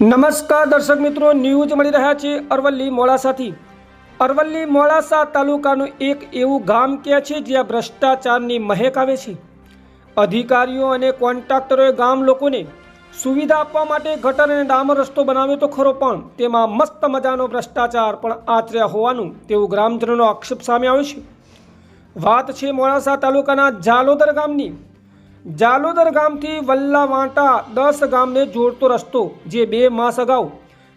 નમસ્કાર દર્શક મિત્રો, ન્યૂઝ મળી રહ્યા છે અરવલ્લી મોડાસાથી. અરવલ્લી મોડાસા તાલુકાનું એક એવું ગામ કે છે જ્યાં ભ્રષ્ટાચારની મહેક આવે છે. અધિકારીઓ અને કોન્ટ્રાક્ટરોએ ગામ લોકોને સુવિધા આપવા માટે ગટર અને ડામર રસ્તો બનાવ્યો તો ખરો, પણ તેમાં મસ્ત મજાનો ભ્રષ્ટાચાર પણ આચર્યા હોવાનું તેવું ગ્રામજનોનો આક્ષેપ સામે આવ્યો છે. વાત છે મોડાસા તાલુકાના જાલોદર ગામની. જાલોદર ગામથી વલ્લાવાંટા દસ ગામને જોડતો રસ્તો જે બે માસ અગાઉ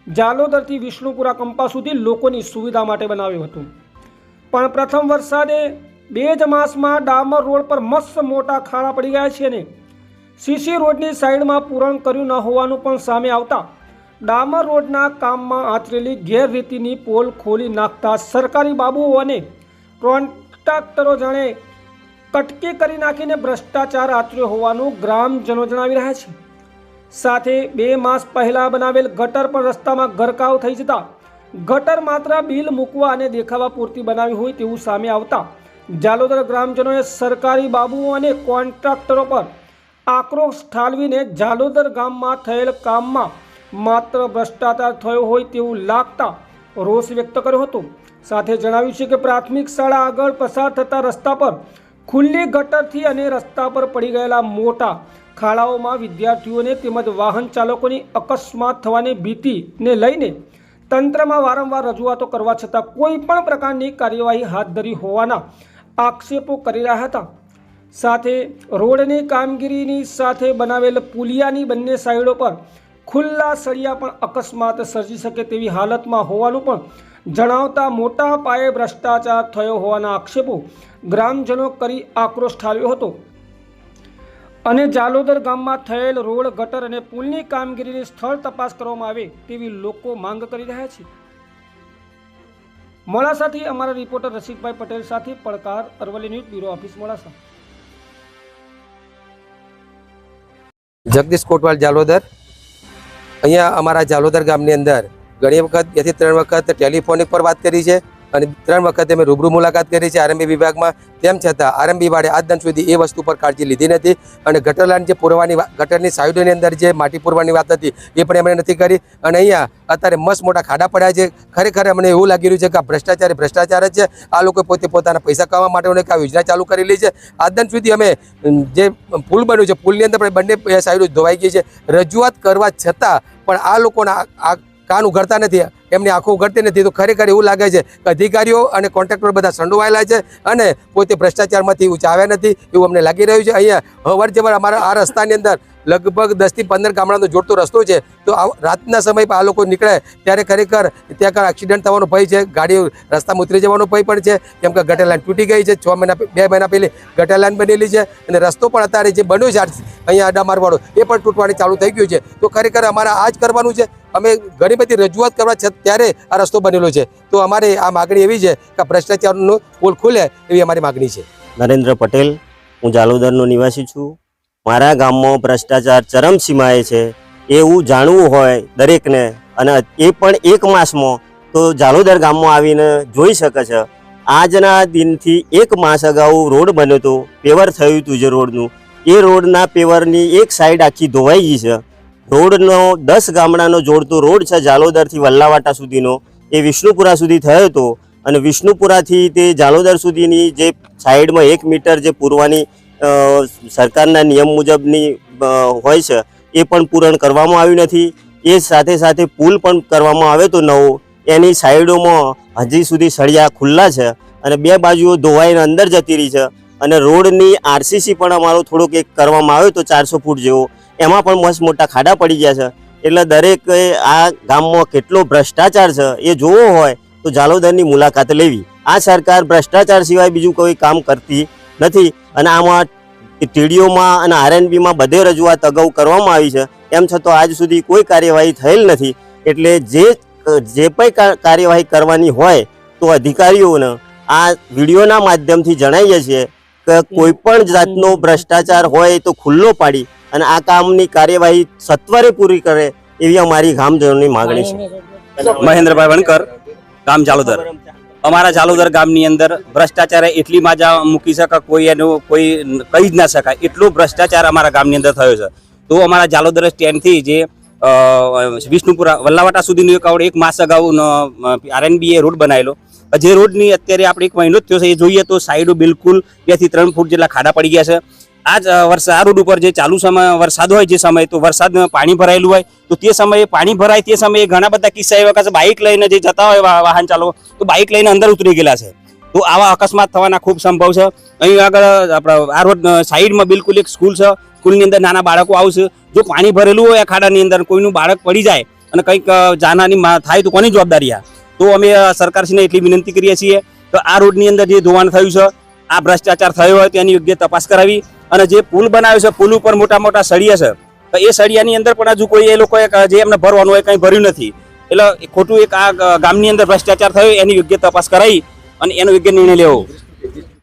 જાલોદરથી વિષ્ણુપુરા કંપા સુધી લોકોની સુવિધા માટે બનાવ્યો હતો. પણ પ્રથમ વરસાદે બે જ માસમાં ડામર રોડ પર મસ્ત મોટા ખાડા પડી ગયા છે ને. સીસી રોડની સાઈડમાં પૂરણ કર્યું ન હોવાનું પણ સામે આવતા ડામર રોડના કામમાં આચરેલી ગેરરીતિની પોલ ખોલી નાખતા સરકારી બાબુઓ અને કોન્ટ્રાક્ટરો જાણે કટકી કરી નાખીને ભ્રષ્ટાચાર આચર્યો હોવાનું ગ્રામજનો જણાવી રહ્યા છે. સાથે બે માસ પહેલા બનાવેલ ગટર પણ રસ્તામાં ગરકાવ થઈ જતા ગટર માત્ર બિલ મૂકવા અને દેખાવા પૂરતી બનાવી હોય તેવું સામે આવતા જાલોદર ગ્રામજનોએ સરકારી બાબુઓ અને કોન્ટ્રાક્ટરો પર આક્રોશ ઠાલવીને જાલોદર ગામમાં થયેલ કામમાં માત્ર ભ્રષ્ટાચાર થયો હોય તેવું લાગતા રોષ વ્યક્ત કર્યો હતો. સાથે જણાવ્યું છે કે પ્રાથમિક શાળા આગળ પસાર થતા રસ્તા પર ખુલ્લી ગટરથી અને રસ્તા પર પડી ગયેલા મોટા ખાડાઓમાં વિદ્યાર્થીઓને તેમજ વાહન ચાલકોની અકસ્માત થવાની ભીતિને લઈને તંત્રમાં વારંવાર રજૂઆતો કરવા છતાં કોઈ પણ પ્રકારની કાર્યવાહી હાથ ધરી હોવાના આક્ષેપો કરી રહ્યા હતા. સાથે રોડની કામગીરીની સાથે બનાવેલ પુલિયાની બંને સાઈડો પર ખુલ્લા સળિયા પણ અકસ્માત સર્જી શકે તેવી હાલતમાં હોવાનું પણ જણાવતા મોટા પાયે ભ્રષ્ટાચાર થયો હોવાના આક્ષેપો ગ્રામજનો કરી આક્રોશ ઠાલ્યો હતો. અને જાલોદર ગામમાં થયેલ રોડ, ગટર અને પુલની કામગીરીની સ્થળ તપાસ કરવામાં આવે તેવી લોકો માંગ કરી રહ્યા છે. મોડાસાથી અમારા રિપોર્ટર રસિકભાઈ પટેલ સાથે પડકાર Aravalli news bureau office Modasa. Jagdish Kotwal, Jalodar. અહીંયા અમારા જાલોદર ગામની અંદર ઘણી વખત બેથી ત્રણ વખત ટેલિફોનિક પર વાત કરી છે અને ત્રણ વખતે અમે રૂબરૂ મુલાકાત કરી છે આરએમબી વિભાગમાં. તેમ છતાં, આરએમબી વાળે આજ દિન સુધી એ વસ્તુ પર કાળજી લીધી નથી અને ગટર લાઈન જે પૂરવાની ગટરની સાઈડોની અંદર જે માટી પૂરવાની વાત હતી, એ પણ એમણે નથી કરી. અને અહીંયા અત્યારે મસ્ત મોટા ખાડા પડ્યા છે. ખરેખર અમને એવું લાગી રહ્યું છે કે આ ભ્રષ્ટાચાર ભ્રષ્ટાચાર જ છે. આ લોકો પોતે પોતાના પૈસા કમાવા માટે આ યોજના ચાલુ કરેલી છે. આજ દિન સુધી અમે જે પુલ બન્યું છે, પુલની અંદર પણ બંને સાઈડો ધોવાઈ ગઈ છે. રજૂઆત કરવા છતાં પણ આ લોકોના આ કાન ઉઘડતા નથી, એમની આંખો ઉઘડતી નથી. તો ખરેખર એવું લાગે છે કે અધિકારીઓ અને કોન્ટ્રાક્ટર બધા સંડોવાયેલા છે અને પોતે ભ્રષ્ટાચારમાંથી એવું આવ્યા નથી એવું અમને લાગી રહ્યું છે. અહીંયા અવર જવર અમારા આ રસ્તાની અંદર લગભગ દસથી પંદર ગામડાનો જોડતો રસ્તો છે. તો રાતના સમય પર આ લોકો નીકળે ત્યારે ખરેખર ત્યાં આગળ એક્સિડન્ટ થવાનો ભય છે. ગાડીઓ રસ્તામાં ઉતરી જવાનો ભય પણ છે. કેમ કે ગટર લાઈન તૂટી ગઈ છે. છ મહિના બે મહિના પહેલી ગટર લાઇન બનેલી છે અને રસ્તો પણ અત્યારે જે બન્યો છે અહીંયા અડામારવાળો એ પણ તૂટવાની ચાલુ થઈ ગયું છે. તો ખરેખર અમારે આ જ કરવાનું છે. અમે ઘણી બધી રજૂઆત કરવા છત ત્યારે આ રસ્તો બનેલો છે. તો અમારે આ માગણી એવી છે કે ભ્રષ્ટાચારનો પોલ ખુલે એવી અમારી માગણી છે. નરેન્દ્ર પટેલ, હું જાલોદરનો નિવાસી છું. મારા ગામમાં ભ્રષ્ટાચાર ચરમસીમાએ છે એવું જાણવું હોય દરેકને. અને એ પણ એક માસમાં તો જાલોદર ગામમાં આવીને જોઈ શકે છે. આજના દિનથી એક માસ અગાઉ રોડ બન્યો હતો. પેવર થયું હતું જે રોડનું. એ રોડના પેવરની એક સાઈડ આખી ધોવાઈ ગઈ છે. રોડનો દસ ગામડાનો જોડતો રોડ છે જાલોદરથી વલ્લાવાટા સુધીનો. એ વિષ્ણુપુરા સુધી થયો હતો. અને વિષ્ણુપુરાથી તે જાલોદર સુધીની જે સાઈડમાં એક મીટર જે પૂરવાની સરકારના નિયમ મુજબની હોય છે, એ પણ પૂરણ કરવામાં આવ્યું નથી. એ સાથે સાથે પુલ પણ કરવામાં આવ્યો તો નવો. એની સાઈડોમાં હજી સુધી સળિયા ખુલ્લા છે અને બે બાજુઓ ધોવાઈને અંદર જતી રહી છે. અને રોડની આરસીસી પણ અમારો થોડોક એક કરવામાં આવ્યો તો ચારસો ફૂટ જેવો. એમાં પણ મસ્ત મોટા ખાડા પડી ગયા છે. એટલે દરેક આ ગામમાં કેટલો ભ્રષ્ટાચાર છે એ જોવો હોય તો જાલોદરની મુલાકાત લેવી. આ સરકાર ભ્રષ્ટાચાર સિવાય બીજું કોઈ કામ કરતી નથી. અને આમાં ટીડીઓમાં અને આરએનબીમાં બધે રજૂઆત અગાઉ કરવામાં આવી છે. એમ છતાં આજ સુધી કોઈ કાર્યવાહી થયેલ નથી. એટલે જે જે પણ કાર્યવાહી કરવાની હોય તો અધિકારીઓને આ વિડીયોના માધ્યમથી જણાવીએ છીએ કે કોઈ પણ જાતનો ભ્રષ્ટાચાર હોય તો ખુલ્લો પાડી અને આ કામની કાર્યવાહી સત્વરે પૂરી કરે એવી અમારી ગામજનોની માગણી છે. મહેન્દ્રભાઈ વણકર, ગામ જાલોદર અમારા જાલોદર ગામની અંદર ભ્રષ્ટાચારે એટલી માજા મૂકી શકે કોઈ એનું કોઈ કહી જ ના શકાય. એટલો ભ્રષ્ટાચાર અમારા ગામની અંદર થયો છે. તો અમારા જાલોદર સ્ટેન્ડથી જે વિષ્ણુપુરા, વલ્લાવાટા સુધીનું એક આવડે એક માસ અગાઉ આરએનબીએ રોડ બનાવેલો. જે રોડની અત્યારે આપણે એક મહિનો જ થયો છે, એ જોઈએ તો સાઈડો બિલકુલ બેથી ત્રણ ફૂટ જેટલા ખાડા પડી ગયા છે. આ જ વર્ષ આ રોડ ઉપર જે ચાલુ સમય, વરસાદ હોય જે સમયે, તો વરસાદમાં પાણી ભરાયેલું હોય, તો તે સમયે પાણી ભરાય, તે સમયે ઘણા બધા કિસ્સા એવા કે બાઇક લઈને જે જતા હોય વાહન ચાલકો, તો બાઇક લઈને અંદર ઉતરી ગયેલા છે. તો આવા અકસ્માત થવાના ખૂબ સંભવ છે. અહીં આગળ આપણા આ રોડ સાઈડમાં બિલકુલ એક સ્કૂલ છે. સ્કૂલની અંદર નાના બાળકો આવશે. જો પાણી ભરેલું હોય આ ખાડાની અંદર, કોઈનું બાળક પડી જાય અને કંઈક જાનહાની થાય, તો કોની જવાબદારી આ? તો અમે સરકારશ્રીને એટલી વિનંતી કરીએ છીએ કે આ રોડની અંદર જે ધોવાણ થયું છે, આ ભ્રષ્ટાચાર થયો હોય તેની યોગ્ય તપાસ કરાવી. અને જે પુલ બનાવ્યો છે, પુલ ઉપર મોટા મોટા સળિયા છે, તો એ સળિયાની અંદર પણ હજુ કોઈ એ લોકોએ જે એમને ભરવાનું હોય કંઈ ભર્યું નથી. એટલે ખોટું એક આ ગામની અંદર ભ્રષ્ટાચાર થયો, એની યોગ્ય તપાસ કરાવી અને એનો યોગ્ય નિર્ણય લેવો.